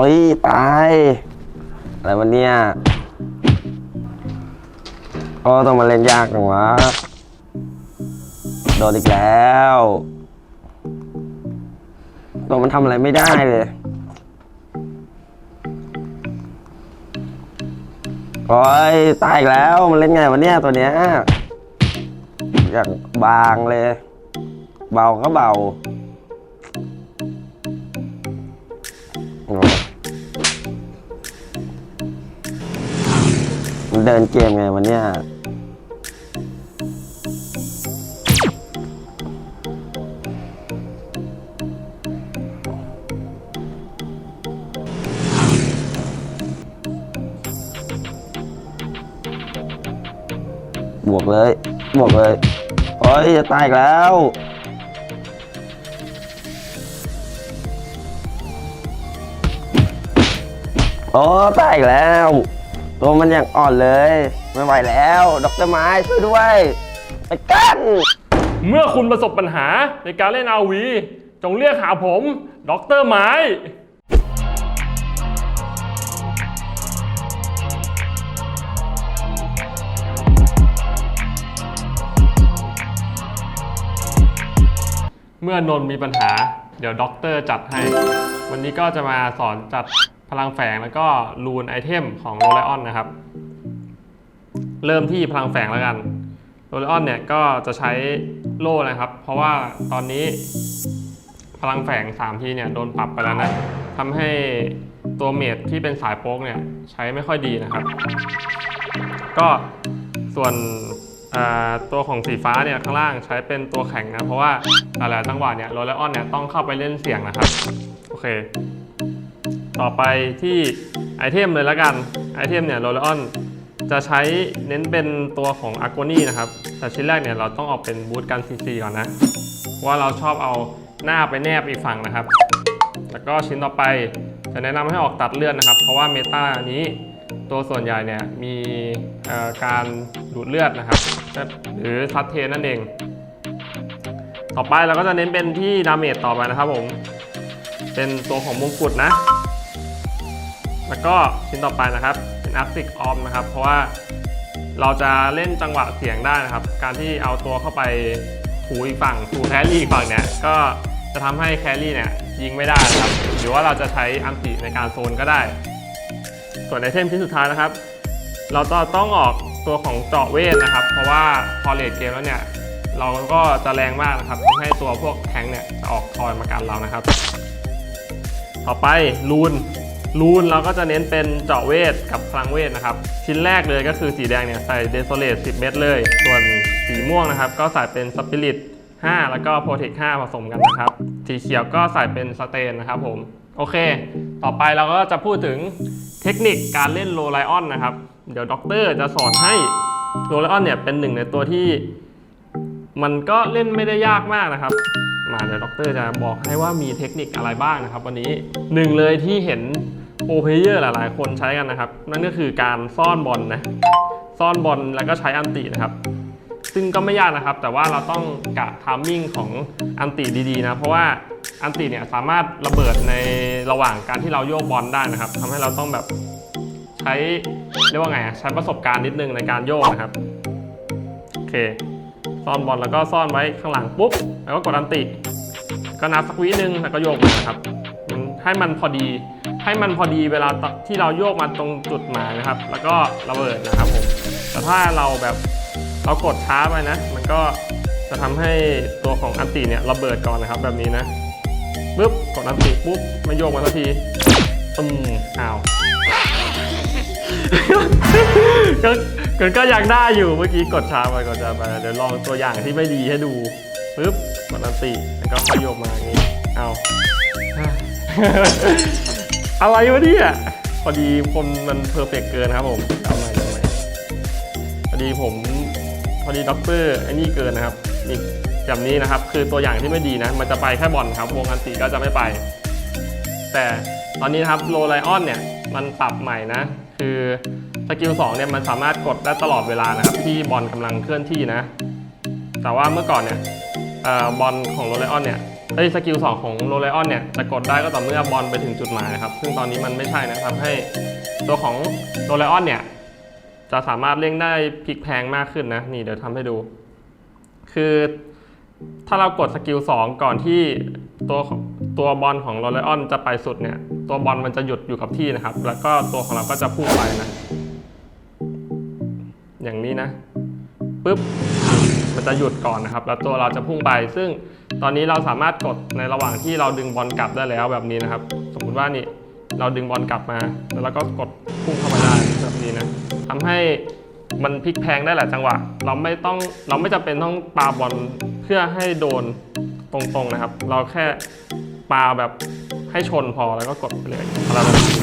ฮ้ย ตาย อะไรวันเนี้ยโอ้ต้องมาเล่นยากจังวะ โดนอีกแล้ว ตัวมันทำอะไรไม่ได้เลยโอ้ยตายอีกแล้ว มันเล่นไงวันเนี้ยตัวเนี้ยอย่างบางเลย เบาก็เบา เดินเกมไงวันเนี้ยบวกเลย บวกเลย โอ้ยจะตายอีกแล้ว โอ้ตายอีกแล้ว ตัวมันยังอ่อนเลย ไม่ไหวแล้วดรไม้ช่วยด้วยไปกัน เมื่อคุณประสบปัญหาในการเล่นอาวี จงเรียกหาผมด็อกเตอร์ไม้ เมื่อนนท์มีปัญหา เดี๋ยวด็อกเตอร์จัดให้ วันนี้ก็จะมาสอนจัด พลังแฝงแล้วก็รูนไอเทมของโรไลออนนะครับ เริ่มที่พลังแฝงแล้วกันโรเลออนเนี่ยก็จะใช้โล่นะครับ เพราะว่าตอนนี้พลังแฝง3ทีเนี่ยโดนปรับไปแล้วนะทำให้ตัวเมดที่เป็นสายโป๊กเนี่ยใช้ไม่ค่อยดีนะครับ ก็ส่วนตัวของสีฟ้าเนี่ยข้างล่างใช้เป็นตัวแข็งนะเพราะว่าหลายๆจังหวะเนี่ยโรเลออนเนี่ยต้องเข้าไปเล่นเสียงนะครับ โอเค ต่อไปที่ไอเทมเลยล้วกัน ไอเทมเนี่ยโรเลออนจะใช้เน้นเป็นตัวของอ r โกนี่นะครับ แต่ชิ้นแรกเนี่ยเราต้องเอาเป็นบูทกันซีซีก่อนนะ ว่าเราชอบเอาหน้าไปแนบอีกฝั่งนะครับ แล้วก็ชิ้นต่อไปจะแนะนำให้ออกตัดเลือดนะครับ เพราะว่าเมตานี้ตัวส่วนใหญ่เนี่ยมีการดูดเลือดนะครับ หรือซัดเทนนั่นเอง ต่อไปเราก็จะเน้นเป็นที่ดาเมจต่อไปนะครับผม เป็นตัวของมงกุฎนะ แล้วก็ชิ้นต่อไปนะครับเป็นอาร์ติกออมนะครับ เพราะว่าเราจะเล่นจังหวะเสียงได้นะครับ การที่เอาตัวเข้าไปถูอีกฝั่งถูแครี่อีกฝั่งเนี่ยก็จะทำให้แครี่เนี่ยยิงไม่ได้นะครับ หรือว่าเราจะใช้อันติในการโซนก็ได้ ส่วนไอเทมชิ้นสุดท้ายนะครับ เราจะต้องออกตัวของเจาะเวทนะครับ เพราะว่าพอเลทเกมแล้วเนี่ยเราก็จะแรงมากนะครับทำให้ตัวพวกแทงค์เนี่ยจะออกทอยมากันเรานะครับ ต่อไปรูน รูนเราก็จะเน้นเป็นเจาะเวทกับพลังเวทนะครับ ชิ้นแรกเลยก็คือสีแดงเนี่ยใส่เดโซเลต10 เม็ดเลย ส่วนสีม่วงนะครับ ก็ใส่เป็นสปิริต5 แล้วก็โปรเทค5ผสมกันนะครับ สีเขียวก็ใส่เป็นสเตนนะครับผม โอเค ต่อไปเราก็จะพูดถึงเทคนิคการเล่นโรไลออนนะครับ เดี๋ยวด็อกเตอร์จะสอนให้โรไลออนเนี่ยเป็นหนึ่งในตัวที่ มันก็เล่นไม่ได้ยากมากนะครับมาเดี๋ยวด็อกเตอร์จะบอกให้ว่ามีเทคนิคอะไรบ้างนะครับ วันนี้หนึ่งเลยที่เห็น โปรเพเยอร์หลาย ๆ คนใช้กันนะครับ นั่นก็คือการซ่อนบอลนะ ซ่อนบอลแล้วก็ใช้อันตินะครับ ซึ่งก็ไม่ยากนะครับ แต่ว่าเราต้องกะทามมิ่งของอันติดี ๆ นะ เพราะว่าอันติเนี่ยสามารถระเบิดในระหว่างการที่เราโยกบอลได้นะครับทำให้เราต้องแบบใช้เรียกว่าไงใช้ประสบการณ์นิดนึงในการโยกนะครับ โอเค ซ่อนบอลแล้วก็ซ่อนไว้ข้างหลังปุ๊บ แล้วก็กดอันติ ก็นับสักวินึงแล้วก็โยกนะครับ ให้มันพอดี ให้มันพอดีเวลาที่เราโยกมาตรงจุดหมายนะครับ แล้วก็ระเบิดนะครับผมแต่ถ้าเราแบบเรากดช้าไปนะ มันก็จะทำให้ตัวของอันติเนี่ยระเบิดก่อนนะครับแบบนี้นะปุ๊บกดอันติปุ๊บไม่โยกมาสักทีตึมอ้าวก็ก็ก็ยังได้อยู่เมื่อกี้กดช้าไปกดช้าไปเดี๋ยวลองตัวอย่างที่ไม่ดีให้ดูปึ๊บกดอันติแล้วก็ค่อยโยกมาอย่างนี้เอา อะไรวะเนี่ยพอดีคนมันเพอร์เฟกเกินครับผมเอาใหม่เอาใหม่พอดีผมพอดีด็อกเตอร์ไอ้นี่เกินนะครับนี่แบบนี้นะครับ คือตัวอย่างที่ไม่ดีนะ มันจะไปแค่บอลครับ วงอันติก็จะไม่ไป แต่ตอนนี้นะครับโรไลออนเนี่ย มันปรับใหม่นะ คือสกิล2เนี่ยมันสามารถกดได้ตลอดเวลานะครับ ที่บอลกำลังเคลื่อนที่นะ แต่ว่าเมื่อก่อนเนี่ยออบอลของโรไลออนเนี่ย เอ้สกิล2ของโรเลออนเนี่ยจะกดได้ก็ต่อเมื่อบอลไปถึงจุดหมายนะครับ ซึ่งตอนนี้มันไม่ใช่นะทำให้ตัวของโรเลออนเนี่ยจะสามารถเล่งได้พลิกแพงมากขึ้นนะ นี่เดี๋ยวทำให้ดู คือถ้าเรากดสกิล2 ก่อนที่ตัวตัวบอลของโรเลออนจะไปสุดเนี่ย ตัวบอลมันจะหยุดอยู่กับที่นะครับ แล้วก็ตัวของเราก็จะพุ่งไปนะ อย่างนี้นะปุ๊บมันจะหยุดก่อนนะครับ แล้วตัวเราจะพุ่งไปซึ่ง ตอนนี้เราสามารถกดในระหว่างที่เราดึงบอลกลับได้แล้วแบบนี้นะครับ สมมุติว่านี่เราดึงบอลกลับมา แล้วเราก็กดพุ่งเข้ามาได้แบบนี้นะทำให้มันพลิกแพงได้หลายจังหวะ เราไม่ต้องเราไม่จำเป็นต้องปาบอลเพื่อให้โดนตรงๆนะครับ เราแค่ปาแบบให้ชนพอแล้วก็กดไปเลยอะไรแบบนี้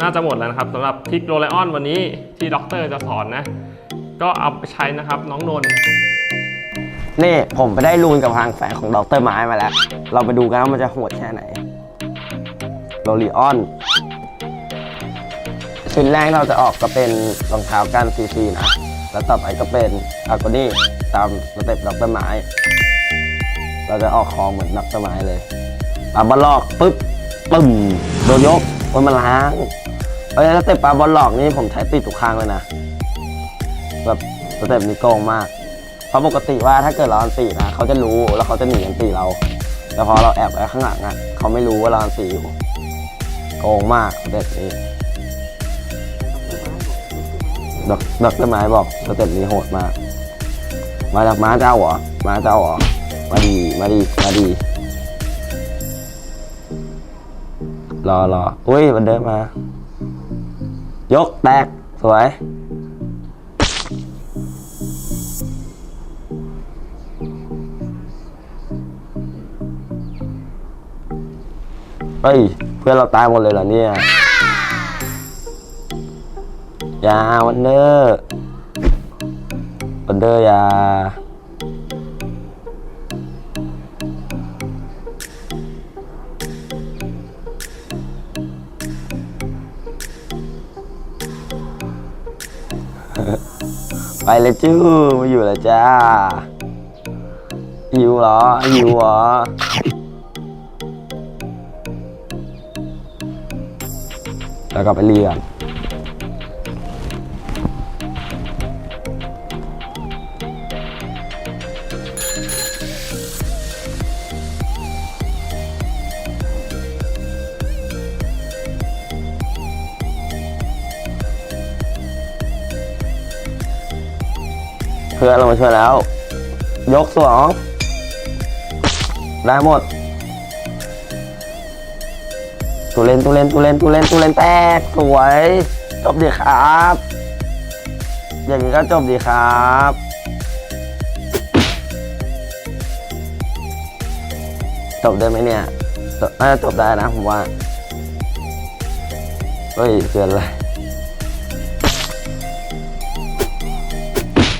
น่าจะหมดแล้วนะครับสำหรับพลิกโรไลออนวันนี้ที่ด็อกเตอร์จะสอนนะ ก็เอาไปใช้นะครับน้องนนท์ นี่ผมไปได้รูนกับพลังแฝงของดรไม้มาแล้ว เราไปดูกันว่ามันจะโหดแค่ไหนโรลีออนชุดแรกเราจะออกก็เป็นรองเท้ากันซีซีนะ แล้วต่อไปก็เป็นอาโกนี่ตามสเต็ปดรไม้ เราจะออกคอเหมือนดรไม้เลยปาบอลลอกปุ๊บปึ้มโดนยกโอ้มันล้างเอ้ยสเต็ปปาบอลลอกนี่ผมใช้ติดทุกครั้งเลยนะแบบสเต็ปนี้โกงมาก เพราะปกติว่าถ้าเกิดเราอันตีนะเขาจะรู้แล้วเขาจะหนีอันตีเรา แต่พอเราแอบไว้ข้างหลังอะเขาไม่รู้ว่าเราอันตีอยู่โกงมากเต็ปนี้ดอกดอกต้นไม้บอกสเต็ปนี้โหดมาก มาจากม้าเจ้าเหรอม้าเจ้าเหรอมาดีมาดีมาดี รอรออุ้ยมันเดินมา ยกแตกสวย เฮ้ย เพื่อนเราตายหมดเลยเหรอเนี่ยยาวันเดอร์วันเดอร์ยาไปเลยจู้มาอยู่แล้วจ้าหิวเหรอหิวเหรอ แล้วก็ไปเรียนเพื่อนเรามาช่วยแล้ว ยกสองได้หมด ตูเลนตูเลนตูเลนตูเลนตูเลนแตกสวย จบดีครับ อย่างนี้ก็จบดีครับจบได้ไหมเนี่ยจบน่าจบได้นะผมว่าเฮ้ยเกินเลย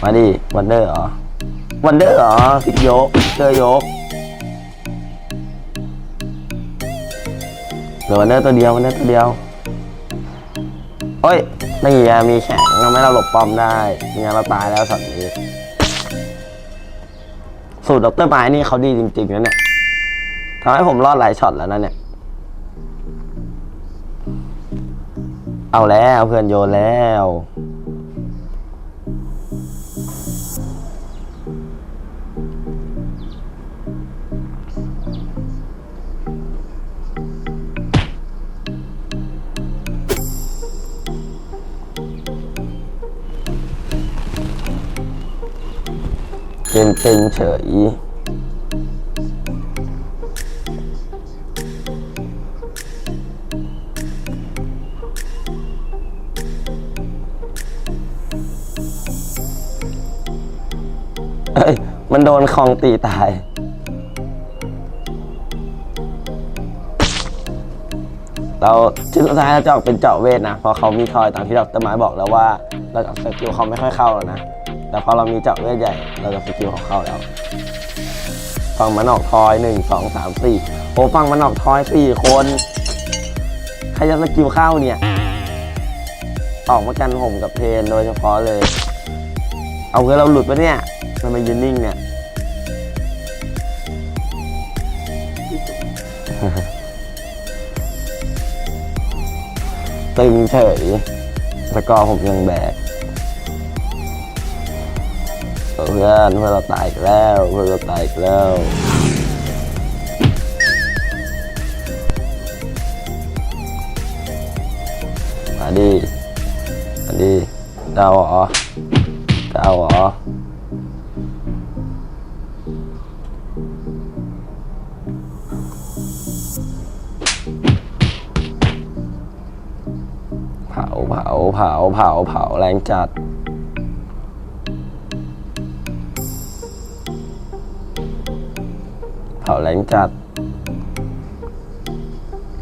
มาดิวันเดอร์เหรอวันเดอร์เหรอสิยกเจอยก เหลือวันเดอร์ตัวเดียววันเดอร์ตัวเดียวโอ้ยนี่มีแข็งทำให้เราหลบปอมได้ไม่งั้นเราตายแล้วสัตว์นี้สูตรดรไม้นี่เขาดีจริงๆนะเนี่ยทำให้ผมรอดหลายช็อตแล้วนะเนี่ย เอาแล้วเพื่อนโยนแล้ว เป็นเป็นเฉย เอ้ย มันโดนคลองตีตาย เราชิ้นสุดท้ายเราจะออกเป็นเจาะเวทนะ เพราะเขามีคอยตามที่ดรไม้บอกแล้วว่า เราจะสกิลเขาไม่ค่อยเข้าแล้วนะ แต่พอเรามีเจาะเวทใหญ่ เราจะสกิลเขาเข้าแล้วฟังมันออกทอยหนึ่งสองสามสี่โอ้ฟังมันออกทอยสี่คนใครจะสกิลเข้าเนี่ยออกมากันผมกับเพนโดยเฉพาะเลย เอาเงินเราหลุดปะเนี่ยทำไมยืนนิ่งเนี่ยตึงเฉยสกอร์ผมยังแบก เพื่อนเพื่อนเราตายอีกแล้ว เพื่อนเราตายอีกแล้วมาดิมาดิจะเอาเหรอจะเอาเหรอเผาเผาเผาเผาเผาแรงจัด เผาแรงจัด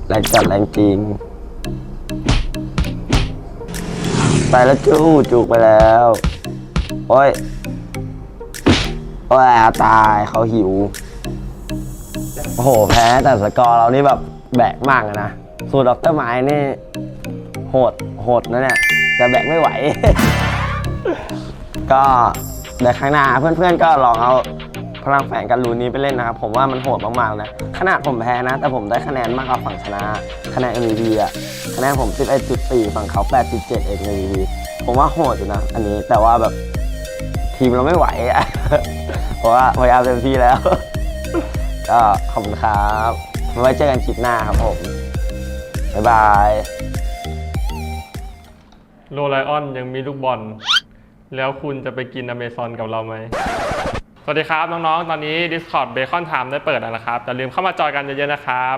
แรงจัดแรงจริง ไปแล้วจู้จุกไปแล้ว โอ้ย โอ้ยอะตายเขาหิว โอ้โห แพ้แต่สกอร์เรานี่แบบแบกมากอะนะ สูตรดอกเตอร์ไม้นี่ โหด โหดนะเนี่ย แต่แบกไม่ไหว ก็เดี๋ยวครั้งหน้าเพื่อนๆก็ลองเอา พลังแฝงกันรูนี้ไปเล่นนะครับผมว่ามันโหดมากๆนะขนาดผมแพ้นะ แต่ผมได้คะแนนมากกว่าฝั่งชนะคะแนน MVP อะคะแนนผม 11.4 ฝั่งเขา 8.7 เอง MVP ผมว่าโหดอยู่นะ อันนี้แต่ว่าแบบทีมเราไม่ไหวอะเพราะว่าพยายามเต็มที่แล้ว ก็ขอบคุณครับไว้เจอกันคลิปหน้าครับผม บ๊ายบายโรไลออนยังมีลูกบอล แล้วคุณจะไปกินอเมซอนกับเราไหม สวัสดีครับ น้อง ๆ ตอนนี้ Discord Bacon Time ได้เปิดแล้วนะครับอย่าลืมเข้ามาจอยกันเยอะ ๆ นะครับ